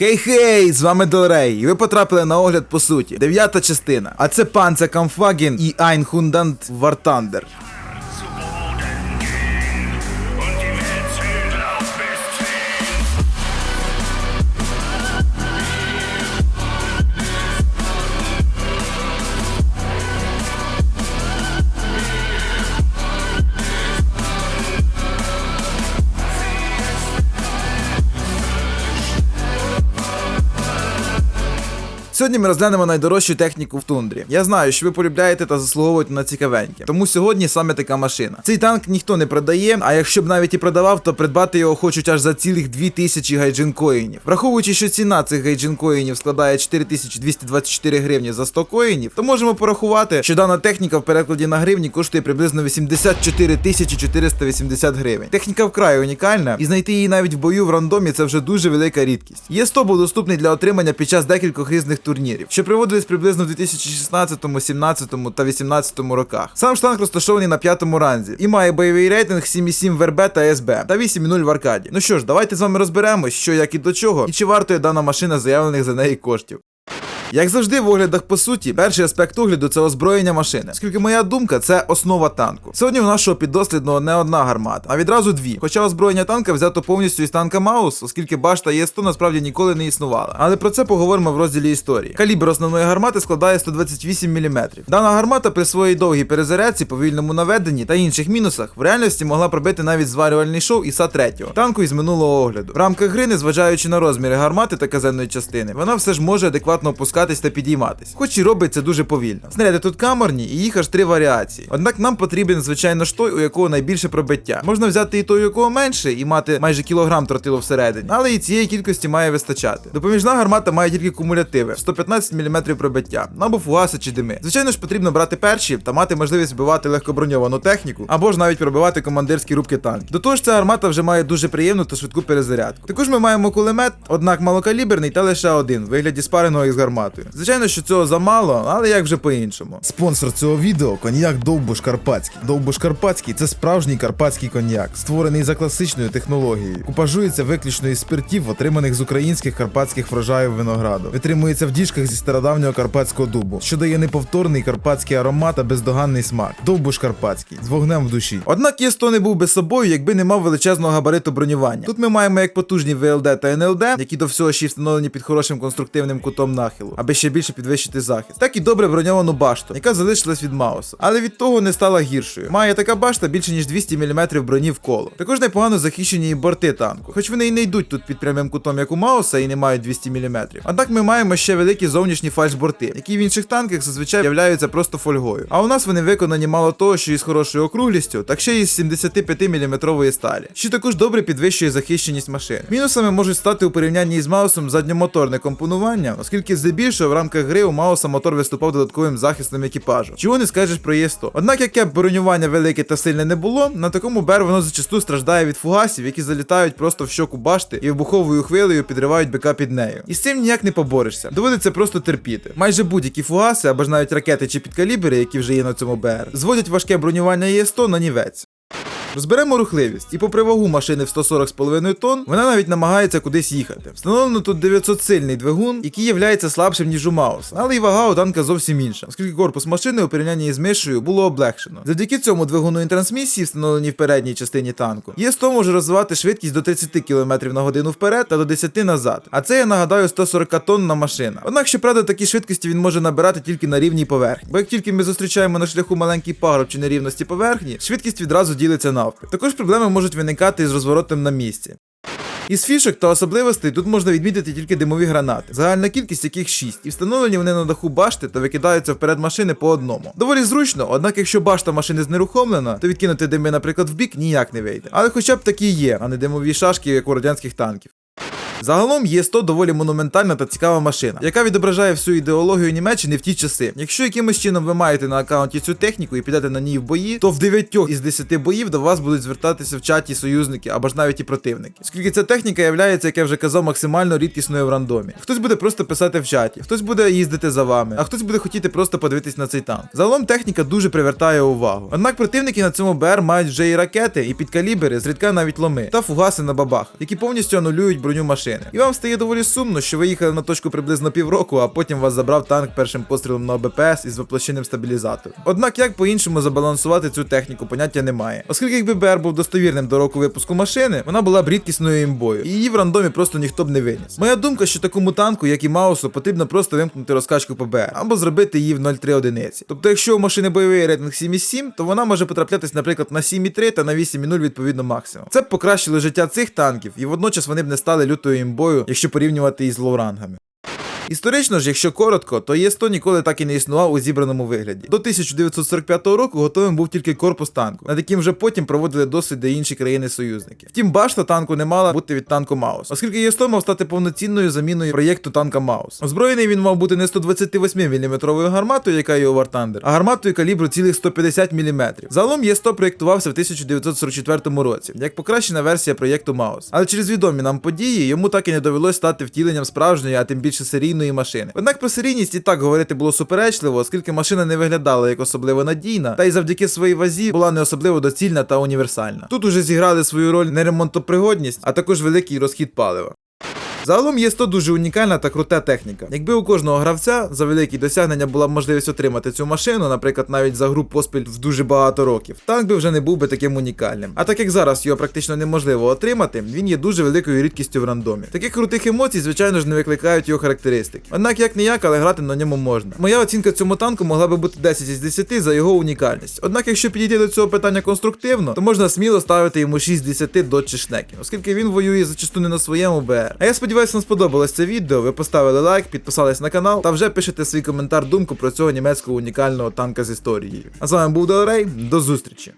Хей-хей, з вами Дорей, і ви потрапили на огляд по суті. Дев'ята частина. А це Панце Камфаген і Айнхундант Вартандер. Сьогодні ми розглянемо найдорожчу техніку в тундрі. Я знаю, що ви полюбляєте та заслуговуєте на цікавеньке. Тому сьогодні саме така машина. Цей танк ніхто не продає, а якщо б навіть і продавав, то придбати його хочуть аж за цілих 2000 гайджин коїнів. Враховуючи, що ціна цих гайджин коїнів складає 4224 гривні за 100 коїнів, то можемо порахувати, що дана техніка в перекладі на гривні коштує приблизно 84 480 гривень. Техніка вкрай унікальна, і знайти її навіть в бою в рандомі це вже дуже велика рідкість. Є 100 був доступний для отримання під час декількох різних турнірів, що проводились приблизно в 2016, 17 та 18 роках. Сам штанг розташований на п'ятому ранзі і має бойовий рейтинг 7,7 в РБ та СБ та 8,0 в аркаді. Ну що ж, давайте з вами розберемось, що як і до чого, і чи вартує дана машина заявлених за неї коштів. Як завжди, в оглядах по суті, перший аспект огляду це озброєння машини. Оскільки моя думка це основа танку. Сьогодні у нашого піддослідного не одна гармата, а відразу дві. Хоча озброєння танка взято повністю із танка Маус, оскільки башта ЄС-100 насправді ніколи не існувала. Але про це поговоримо в розділі історії. Калібр основної гармати складає 128 мм. Дана гармата при своїй довгій перезарядці, повільному наведенні та інших мінусах в реальності могла пробити навіть зварювальний шоу іса 3 танку із минулого огляду. В рамках гри, незважаючи на розміри гармати та казенної частини, вона все ж може адекватно опускатись та підійматись. Хоч і робить це дуже повільно. Снаряди тут камерні і їх аж три варіації. Однак нам потрібен, звичайно ж той, у якого найбільше пробиття. Можна взяти і той, у якого менше, і мати майже кілограм тротилу всередині, але і цієї кількості має вистачати. Допоміжна гармата має тільки кумулятиви 115 мм пробиття, або фугаси чи дими. Звичайно ж, потрібно брати перші та мати можливість вбивати легкоброньовану техніку, або ж навіть пробивати командирські рубки танків. До того ж, ця гармата вже має дуже приємну та швидку перезарядку. Також ми маємо кулемет, однак малокаліберний та лише один, в вигляді спареного із гарматою. Звичайно, що цього замало, але як вже по-іншому. Спонсор цього відео коньяк Довбуш Карпатський. Довбуш Карпатський це справжній карпатський коньяк, створений за класичною технологією. Купажується виключно із спиртів, отриманих з українських карпатських врожаїв винограду. Витримується в діжках зі стародавнього карпатського дубу, що дає неповторний карпатський аромат та бездоганний смак. Довбуш Карпатський з вогнем в душі. Однак ЄС-100 не був би собою, якби не мав величезного габариту бронювання. Тут ми маємо як потужні ВЛД та НЛД, які до всього ще й встановлені під хорошим конструктивним кутом нахилу, аби ще більше підвищити захист. Так і добре броньовану башту, яка залишилась від Мауса, але від того не стала гіршою. Має така башта більше ніж 200 мм броні в коло. Також непогано захищені і борти танку, хоч вони і не йдуть тут під прямим кутом, як у Мауса, і не мають 200 мм. Однак ми маємо ще великі зовнішні фальшборти, які в інших танках зазвичай являються просто фольгою. А у нас вони виконані мало того, що із хорошою округлістю, так ще й з 75 мм сталі, що також добре підвищує захищеність машин. Мінусами можуть стати у порівнянні із Маусом задньомоторне компонування, оскільки здебільшого в рамках гри у Мауса мотор виступав додатковим захистом екіпажу. Чого не скажеш про Є100. Однак, яке б бронювання велике та сильне не було, на такому БР воно зачасту страждає від фугасів, які залітають просто в щоку башти і вибуховою хвилею підривають БК під нею. І з цим ніяк не поборешся. Доводиться просто терпіти. Майже будь-які фугаси або ж навіть ракети чи підкалібри, які вже є на цьому БР, зводять важке бронювання Є100 на нівець. Розберемо рухливість, і попри вагу машини в 140,5 тонн, вона навіть намагається кудись їхати. Встановлено тут 900 сильний двигун, який є слабшим, ніж у Маус, але і вага у танка зовсім інша, оскільки корпус машини у порівнянні із мишею було облегшено. Завдяки цьому двигуну і трансмісії, встановленій в передній частині танку, Є100 може розвивати швидкість до 30 км на годину вперед та до 10 назад. А це я нагадаю 140 тонна машина. Однак, щоправда, такі швидкості він може набирати тільки на рівній поверхні. Бо як тільки ми зустрічаємо на шляху маленький пагорб чи нерівності поверхні, швидкість відразу ділиться навпіл. Також проблеми можуть виникати із розворотом на місці. Із фішок та особливостей тут можна відмітити тільки димові гранати, загальна кількість яких 6, і встановлені вони на даху башти та викидаються вперед машини по одному. Доволі зручно, однак якщо башта машини знерухомлена, то відкинути дими, наприклад, в бік ніяк не вийде. Але хоча б такі є, а не димові шашки, як у радянських танків. Загалом Є100 доволі монументальна та цікава машина, яка відображає всю ідеологію Німеччини в ті часи. Якщо якимось чином ви маєте на аккаунті цю техніку і підете на ній в бої, то в 9 із 10 боїв до вас будуть звертатися в чаті союзники або ж навіть і противники. Оскільки ця техніка є, як я вже казав, максимально рідкісною в рандомі. Хтось буде просто писати в чаті, хтось буде їздити за вами, а хтось буде хотіти просто подивитись на цей танк. Загалом техніка дуже привертає увагу. Однак противники на цьому БР мають вже і ракети, і підкалібери, зрідка навіть ломи та фугаси на бабах, які повністю анулюють броню машини. Машини. І вам стає доволі сумно, що ви їхали на точку приблизно півроку, а потім вас забрав танк першим пострілом на ОБПС із воплощеним стабілізатором. Однак як по-іншому забалансувати цю техніку, поняття немає. Оскільки якби БР був достовірним до року випуску машини, вона була б рідкісною імбою, і її в рандомі просто ніхто б не виніс. Моя думка, що такому танку, як і Маусу, потрібно просто вимкнути розкачку по БР або зробити її в 0,3 одиниці. Тобто, якщо у машини бойовий рейтинг 7,7, то вона може потраплятись, наприклад, на 7,3 та на 8,0 відповідно максимум. Це б покращило життя цих танків, і водночас вони б не стали лютою імбою, якщо порівнювати із лоурангами. Історично ж, якщо коротко, то ЄС-100 ніколи так і не існував у зібраному вигляді. До 1945 року готовим був тільки корпус танку, над яким вже потім проводили досліди інші країни-союзники. Втім, башта танку не мала бути від танку Маус, оскільки ЄС-100 мав стати повноцінною заміною проєкту танка Маус. Озброєний він мав бути не 128 мм гарматою, яка є у War Thunder, а гарматою калібру цілих 150 мм. Загалом ЄС-100 проєктувався в 1944 році, як покращена версія проєкту Маус. Але через відомі нам події йому так і не довелось стати втіленням справжньої, а тим більше серійної машини. Однак про серійність і так говорити було суперечливо, оскільки машина не виглядала як особливо надійна, та й завдяки своїй вазі була не особливо доцільна та універсальна. Тут уже зіграли свою роль не ремонтопригодність, а також великий розхід палива. Загалом є 100 дуже унікальна та крута техніка. Якби у кожного гравця за великі досягнення була б можливість отримати цю машину, наприклад, навіть за гру поспіль в дуже багато років, танк би вже не був би таким унікальним. А так як зараз його практично неможливо отримати, він є дуже великою рідкістю в рандомі. Таких крутих емоцій, звичайно ж, не викликають його характеристики. Однак як ніяк, але грати на ньому можна. Моя оцінка цьому танку могла би бути 10 із 10 за його унікальність. Однак, якщо підійти до цього питання конструктивно, то можна сміло ставити йому 6 з 10 до Чешнеки, оскільки він воює зачасту не на своєму БР. А я сподіваюся, вам сподобалось це відео. Ви поставили лайк, підписались на канал та вже пишете свій коментар думку про цього німецького унікального танка з історією. А з вами був Делрей, до зустрічі!